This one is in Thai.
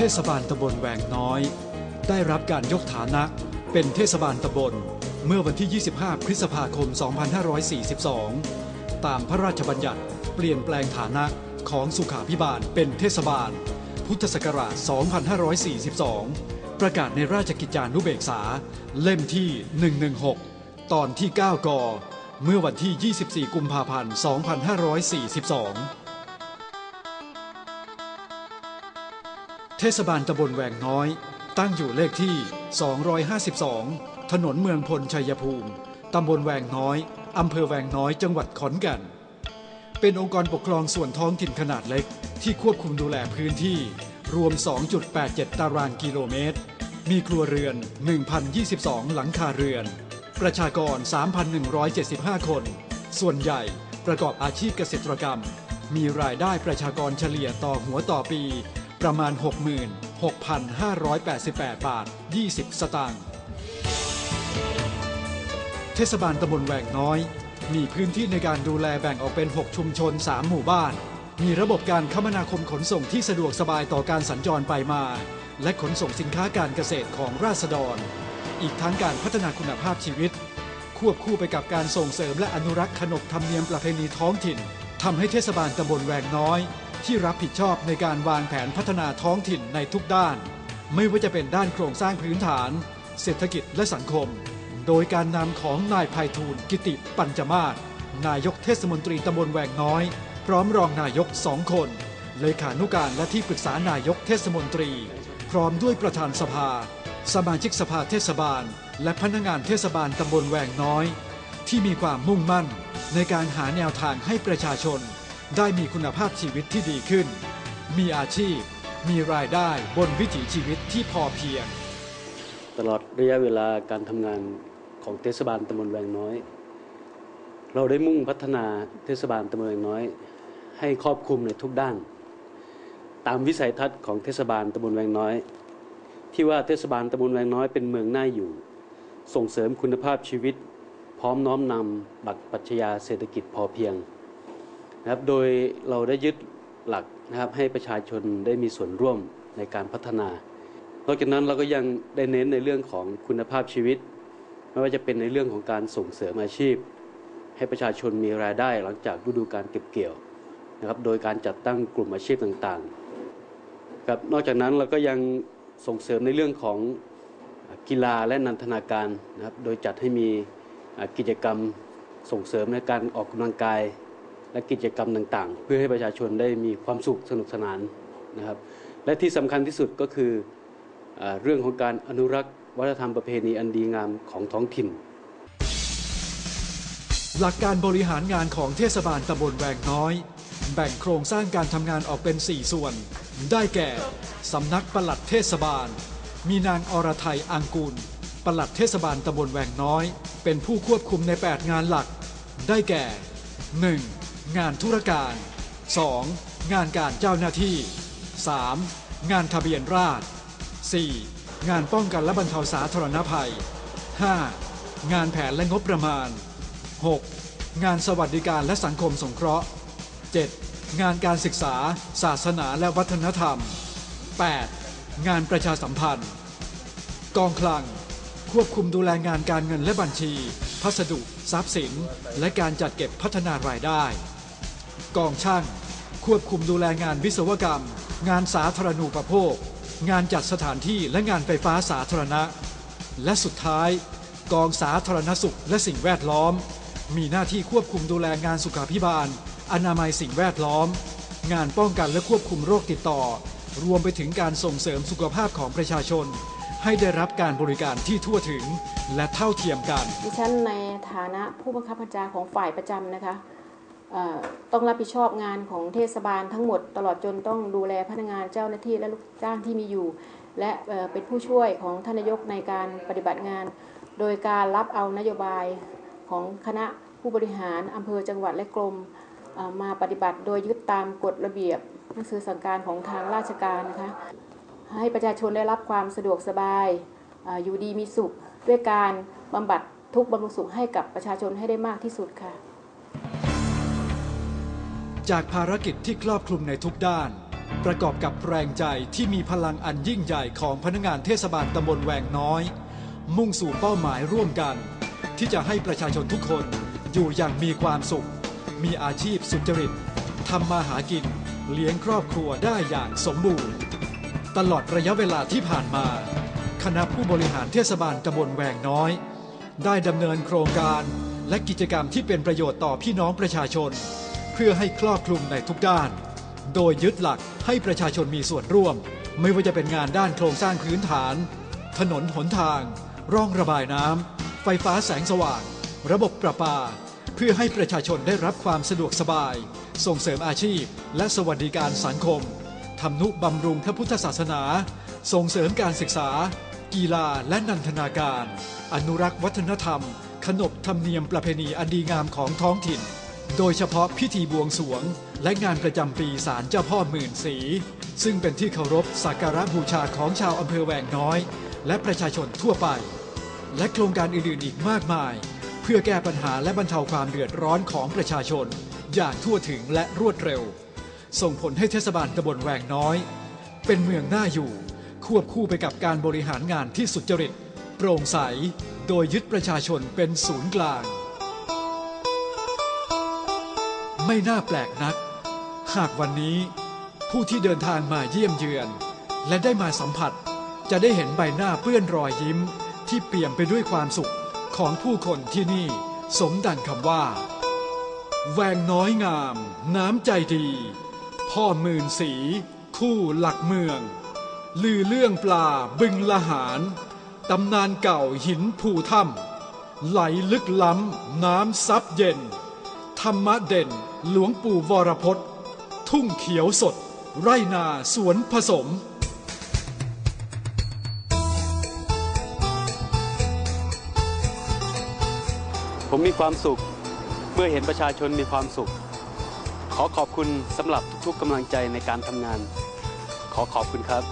ทศบาลตำบลแวงน้อย ได้รับการยกฐานะเป็นเทศบาลตำบลเมื่อวันที่ 25 พฤษภาคม 2542 ตามพระราชบัญญัติเปลี่ยนแปลงฐานะของสุขาพิบาลเป็นเทศบาล พุทธศักราช 2542 ประกาศในราชกิจจานุเบกษา เล่มที่ 116 ตอนที่ 9 ก เมื่อวันที่ 24 กุมภาพันธ์ 2542 เทศบาลตำบลแวงน้อย ตั้งอยู่เลขที่ 252 ถนนเมืองพลชัยภูมิ ตำบลแวงน้อย อำเภอแวงน้อยจังหวัดขอนแก่น เป็นองค์กรปกครองส่วนท้องถิ่นขนาดเล็ก ที่ควบคุมดูแลพื้นที่ รวม 2.87 ตารางกิโลเมตร มีครัวเรือน 1,022 หลังคาเรือน ประชากร 3,175 คน ส่วนใหญ่ประกอบอาชีพเกษตรกรรม มีรายได้ประชากรเฉลี่ยต่อหัวต่อปี ประมาณ 66,588 บาท 20 สตางค์ เทศบาลตำบลแหวงน้อย มีพื้นที่ในการดูแลแบ่งออกเป็น 6 ชุมชน 3 หมู่บ้าน มีระบบการคมนาคมขนส่งที่สะดวกสบายต่อการสัญจรไปมา และขนส่งสินค้าการเกษตรของราษฎร อีกทั้งการพัฒนาคุณภาพชีวิต ควบคู่ไปกับการส่งเสริมและอนุรักษ์ขนบธรรมเนียมประเพณีท้องถิ่นทำให้เทศบาลตำบลแหวงน้อย ที่รับผิดชอบในการวางแผนพัฒนาท้องถิ่นในทุกด้าน ไม่ว่าจะเป็นด้านโครงสร้างพื้นฐาน เศรษฐกิจและสังคม โดยการนำของนายภัยทูลกิติปัญจมาศนายกเทศมนตรีตำบลแวงน้อย พร้อมรองนายกสองคน เลขานุการและที่ปรึกษานายกเทศมนตรี พร้อมด้วยประธานสภา สมาชิกสภาเทศบาล และพนักงานเทศบาลตำบลแวงน้อย ที่มีความมุ่งมั่นในการหาแนวทางให้ประชาชน ได้มีคุณภาพชีวิตที่ดีขึ้น มีอาชีพ มีรายได้บนวิถีชีวิตที่พอเพียง ตลอดระยะเวลาการทำงานของเทศบาลตำบลแวงน้อย เราได้มุ่งพัฒนาเทศบาลตำบลแวงน้อย ให้ครอบคลุมในทุกด้าน ตามวิสัยทัศน์ของเทศบาลตำบลแวงน้อย ที่ว่าเทศบาลตำบลแวงน้อยเป็นเมืองน่าอยู่ ส่งเสริมคุณภาพชีวิต พร้อมน้อมนำบักปรัชญาเศรษฐกิจพอเพียง นะครับ โดยเราได้ยึดหลักนะครับให้ประชาชนได้มีส่วนร่วมในการพัฒนา นอกจากนั้นเราก็ยังได้เน้นในเรื่องของคุณภาพชีวิต ไม่ว่าจะเป็นในเรื่องของการส่งเสริมอาชีพ ให้ประชาชนมีรายได้หลังจากฤดูการเก็บเกี่ยวนะครับ โดยการจัดตั้งกลุ่มอาชีพต่างๆครับ นอกจากนั้นเราก็ยังส่งเสริมในเรื่องของกีฬาและนันทนาการนะครับ โดยจัดให้มีกิจกรรมส่งเสริมในการออกกำลังกาย และกิจกรรมต่างๆ เพื่อให้ประชาชนได้มีความสุขสนุกสนานนะครับ และที่สำคัญที่สุดก็คือเออเรื่องของการอนุรักษ์วัฒนธรรมประเพณีอันดีงามของท้องถิ่น หลักการบริหารงานของเทศบาลตำบลแวงน้อย แบ่งโครงสร้างการทำงานออกเป็น 4 ส่วน ได้แก่สำนักปลัดเทศบาล มีนางอรไทยอังกูลปลัดเทศบาลตำบลแวงน้อย เป็นผู้ควบคุมใน 8 งานหลัก ได้แก่ 1. งานธุรการ 2. งานการเจ้าหน้าที่ 3. งานทะเบียนราษฎร 4. งานป้องกันและบรรเทาสาธารณภัย 5. งานแผนและงบประมาณ 6. งานสวัสดิการและสังคมสงเคราะห์ 7. งานการศึกษา ศาสนาและวัฒนธรรม 8. งานประชาสัมพันธ์ กองคลัง ควบคุมดูแลงานการเงินและบัญชี พัสดุ ทรัพย์สิน และการจัดเก็บพัฒนารายได้ กองช่าง ควบคุมดูแลงานวิศวกรรม งานสาธารณูปโภค งานจัดสถานที่และงานไฟฟ้าสาธารณะ และสุดท้าย กองสาธารณสุขและสิ่งแวดล้อม มีหน้าที่ควบคุมดูแลงานสุขาภิบาล อนามัยสิ่งแวดล้อม งานป้องกันและควบคุมโรคติดต่อ รวมไปถึงการส่งเสริมสุขภาพของประชาชน ให้ได้รับการบริการที่ทั่วถึงและเท่าเทียมกัน ดิฉันในฐานะผู้บังคับบัญชาของฝ่ายประจำนะคะ ต้องรับผิดชอบงานของเทศบาลทั้งหมดตลอดจนต้องดูแลพนักงานเจ้าหน้าที่และลูกจ้างที่มีอยู่ และเป็นผู้ช่วยของท่านนายกในการปฏิบัติงาน โดยการรับเอานโยบายของคณะผู้บริหารอำเภอจังหวัดและกรมมาปฏิบัติโดยยึดตามกฎระเบียบหนังสือสั่งการของทางราชการนะคะให้ประชาชนได้รับความสะดวกสบายอยู่ดีมีสุข ด้วยการบำบัดทุกบำรุงสุขให้กับประชาชนให้ได้มากที่สุดค่ะ จากภารกิจที่ครอบคลุมในทุกด้าน ประกอบกับแรงใจที่มีพลังอันยิ่งใหญ่ของพนักงานเทศบาลตำบลแวงน้อย มุ่งสู่เป้าหมายร่วมกัน ที่จะให้ประชาชนทุกคนอยู่อย่างมีความสุข มีอาชีพสุจริตทำมาหากิน เลี้ยงครอบครัวได้อย่างสมบูรณ์ ตลอดระยะเวลาที่ผ่านมา คณะผู้บริหารเทศบาลตำบลแวงน้อย ได้ดำเนินโครงการและกิจกรรมที่เป็นประโยชน์ต่อพี่น้องประชาชน พื่อให้ครอบคลุมในทุกด้าน โดยยึดหลักให้ประชาชนมีส่วนร่วม ไม่ว่าจะเป็นงานด้านโครงสร้างพื้นฐาน ถนนหนทาง ร่องระบายน้ำไฟฟ้าแสงสว่าง ระบบประปา เพื่อให้ประชาชนได้รับความสะดวกสบาย ส่งเสริมอาชีพ และสวัสดิการสังคมทำนุบำรุงพระพุทธศาสนา ส่งเสริมการศึกษา กีฬาและนันทนาการ อนุรักษ์วัฒนธรรม ขนบธรรมเนียมประเพณีอันดีงามของท้องถิ่น โดยเฉพาะพิธีบวงสวง และงานประจำปีศาลเจ้าพ่อหมื่นสี ซึ่งเป็นที่เคารพสักการะบูชาของชาวอำเภอแวงน้อย และประชาชนทั่วไป และโครงการอื่นๆอีกมากมาย เพื่อแก้ปัญหาและบรรเทาความเดือดร้อนของประชาชน อย่างทั่วถึงและรวดเร็ว ส่งผลให้เทศบาลตำบลแวงน้อย เป็นเมืองน่าอยู่ ควบคู่ไปกับการบริหารงานที่สุจริต โปร่งใส โดยยึดประชาชนเป็นศูนย์กลาง ไม่น่าแปลกนัก หากวันนี้ผู้ที่เดินทางมาเยี่ยมเยือน และได้มาสัมผัสจะได้เห็นใบหน้าเปื้อนรอยยิ้มที่เปี่ยมไปด้วยความสุขของผู้คนที่นี่ สมดังคำว่า แวงน้อยงาม น้ำใจดี พ่อหมื่นสี คู่หลักเมือง ลือเรื่องปลาบึงละหารตำนานเก่าหินภูถ้ำไหลลึกล้ำ น้ำซับเย็น ธรรมะเด่น หลวงปู่วรพจน์ ทุ่งเขียวสด ไรนาสวนผสม ผมมีความสุขเมื่อเห็นประชาชนมีความสุข ขอขอบคุณสำหรับทุกๆกำลังใจในการทำงาน ขอขอบคุณครับ